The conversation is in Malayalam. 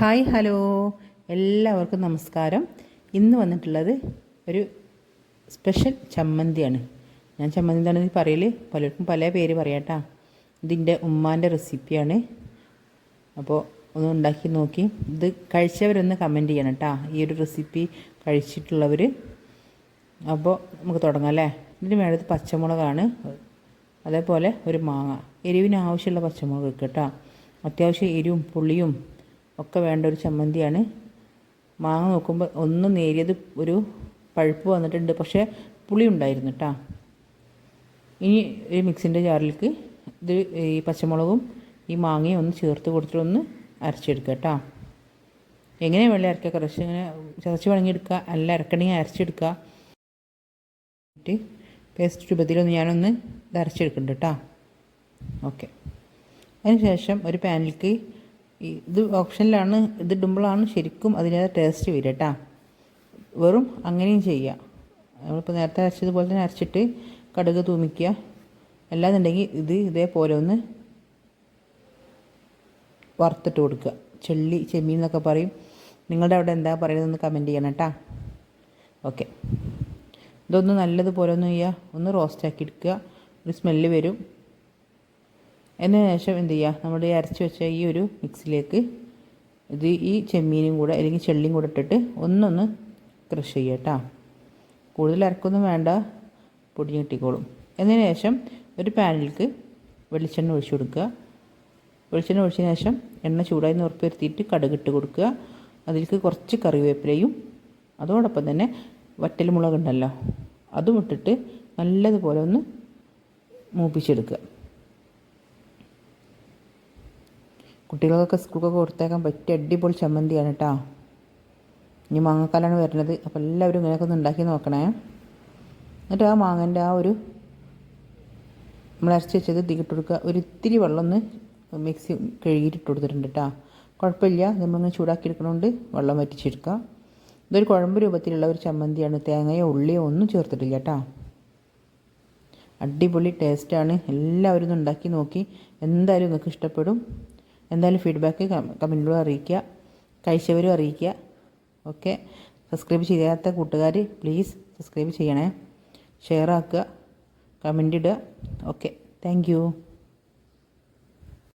Hi hello. എല്ലാവർക്കും നമസ്കാരം. ഇന്ന് വന്നിട്ടുള്ളത് ഒരു സ്പെഷ്യൽ ചമ്മന്തിയാണ്. ഞാൻ ചമ്മന്തി എന്താണെന്ന് പറയൽ പലർക്കും പല പേര് പറയാട്ടാ. ഇതിന്റെ ഉമ്മാന്റെ റെസിപ്പിയാണ്. അപ്പോൾ ഒന്ന് ഉണ്ടാക്കി നോക്കി. ഇത് കഴിച്ചവരൊന്ന് കമന്റ് ചെയ്യണം കേട്ടോ ഈ ഒരു റെസിപ്പി കഴിച്ചിട്ടുള്ളവർ അപ്പോൾ നമുക്ക് തുടങ്ങാം അല്ലേ? ഇതിന് വേണ്ടത് പച്ചമുളകാണ്. അതേപോലെ ഒരു മാങ്ങ. എരിവിന് ആവശ്യമുള്ള പച്ചമുളക് കേട്ടോ അത്യാവശ്യം എരിവും പുളിയും ഒക്കെ വേണ്ട ഒരു ചമ്മന്തിയാണ്. മാങ്ങ നോക്കുമ്പോൾ ഒന്ന് നേരിയത് ഒരു പഴുപ്പ് വന്നിട്ടുണ്ട്. പക്ഷേ പുളി ഉണ്ടായിരുന്നു കേട്ടോ ഇനി ഒരു മിക്സിന്റെ ജാറിലേക്ക് ഇത് ഈ പച്ചമുളകും ഈ മാങ്ങയും ഒന്ന് ചേർത്ത് കൊടുത്തിട്ട് ഒന്ന് അരച്ചെടുക്കുക കേട്ടോ എങ്ങനെ വെള്ളം അരക്കുക കുറച്ച് ഇങ്ങനെ ചതച്ച് വണങ്ങിയെടുക്കുക അല്ല അരക്കണമെങ്കിൽ അരച്ചെടുക്കുക. എന്നിട്ട് പേസ്റ്റ് രൂപത്തിലൊന്ന് ഞാനൊന്ന് ഇത് അരച്ചെടുക്കുന്നുണ്ട് കേട്ടോ ഓക്കെ. അതിനുശേഷം ഒരു പാനിലേക്ക് ഇത് ഓപ്ഷനിലാണ് ഇത് ഇടുമ്പോഴാണ് ശരിക്കും അതിന്റെ ടേസ്റ്റ് വരിക കേട്ടോ വെറും അങ്ങനെയും ചെയ്യാം നമ്മളിപ്പോൾ നേരത്തെ അരച്ചതുപോലെ തന്നെ അരച്ചിട്ട് കടുക് തൂമിക്കുക. അല്ലാന്നുണ്ടെങ്കിൽ ഇത് ഇതേപോലെ ഒന്ന് വറുത്തിട്ട് കൊടുക്കുക. ചെള്ളി ചെമ്മീൻ എന്നൊക്കെ പറയും. നിങ്ങളുടെ അവിടെ എന്താ പറയുന്നതെന്ന് കമന്റ് ചെയ്യണം കേട്ടോ ഓക്കെ ഇതൊന്ന് നല്ലതുപോലെ ഒന്ന് ചെയ്യുക. ഒന്ന് റോസ്റ്റാക്കി എടുക്കുക. ഒരു സ്മെല്ല് വരും. അതിന് ശേഷം എന്ത് ചെയ്യുക? നമ്മുടെ ഈ അരച്ച് വെച്ച ഈ ഒരു മിക്സിലേക്ക് ഇത് ഈ ചെമ്മീനും കൂടെ അല്ലെങ്കിൽ ചെള്ളിയും കൂടെ ഇട്ടിട്ട് ഒന്നൊന്ന് ക്രഷ് ചെയ്യുക കേട്ടോ. കൂടുതൽ അരക്കൊന്നും വേണ്ട. പൊടി കിട്ടിക്കോളും. അതിന് ശേഷം ഒരു പാനിലേക്ക് വെളിച്ചെണ്ണ ഒഴിച്ചു കൊടുക്കുക. വെളിച്ചെണ്ണ ഒഴിച്ചതിന് ശേഷം എണ്ണ ചൂടായി എന്ന് വരുത്തിയിട്ട് കടുകിട്ട് കൊടുക്കുക. അതിലേക്ക് കുറച്ച് കറിവേപ്പിലയും അതോടൊപ്പം തന്നെ വറ്റൽമുളക് ഉണ്ടല്ലോ അതും ഇട്ടിട്ട് നല്ലതുപോലെ ഒന്ന് മൂപ്പിച്ചെടുക്കുക. കുട്ടികൾക്കൊക്കെ സ്കൂളൊക്കെ കൊടുത്തേക്കാൻ പറ്റിയ അടിപൊളി ചമ്മന്തിയാണ് കേട്ടോ ഇനി മാങ്ങക്കാലാണ് വരുന്നത്. അപ്പോൾ എല്ലാവരും ഇങ്ങനെയൊക്കെ ഒന്ന് ഉണ്ടാക്കി നോക്കണേ. എന്നിട്ട് ആ മാങ്ങന്റെ ആ ഒരു നമ്മൾ അരച്ച് വെച്ചത് ഇതിക്കിട്ട് കൊടുക്കുക. ഒരു ഇത്തിരി വെള്ളം ഒന്ന് മിക്സി കഴുകിയിട്ട് ഇട്ട് കൊടുത്തിട്ടുണ്ട് കേട്ടോ കുഴപ്പമില്ല. നമ്മളിങ്ങനെ ചൂടാക്കി എടുക്കണോണ്ട് വെള്ളം വറ്റിച്ചെടുക്കുക. ഇതൊരു കുഴമ്പ് രൂപത്തിലുള്ള ഒരു ചമ്മന്തിയാണ്. തേങ്ങയോ ഉള്ളിയോ ഒന്നും ചേർത്തിട്ടില്ല കേട്ടോ അടിപൊളി ടേസ്റ്റാണ്. എല്ലാവരും ഉണ്ടാക്കി നോക്കി. എന്തായാലും നിങ്ങൾക്ക് ഇഷ്ടപ്പെടും. എന്തായാലും ഫീഡ്ബാക്ക് കമന്റിലൂടെ അറിയിക്കുക. കഴിച്ചവരും അറിയിക്കുക. ഓക്കെ സബ്സ്ക്രൈബ് ചെയ്യാത്ത കൂട്ടുകാർ പ്ലീസ് സബ്സ്ക്രൈബ് ചെയ്യണേ. ഷെയർ ആക്കുക. കമന്റ് ഇടുക. Okay thank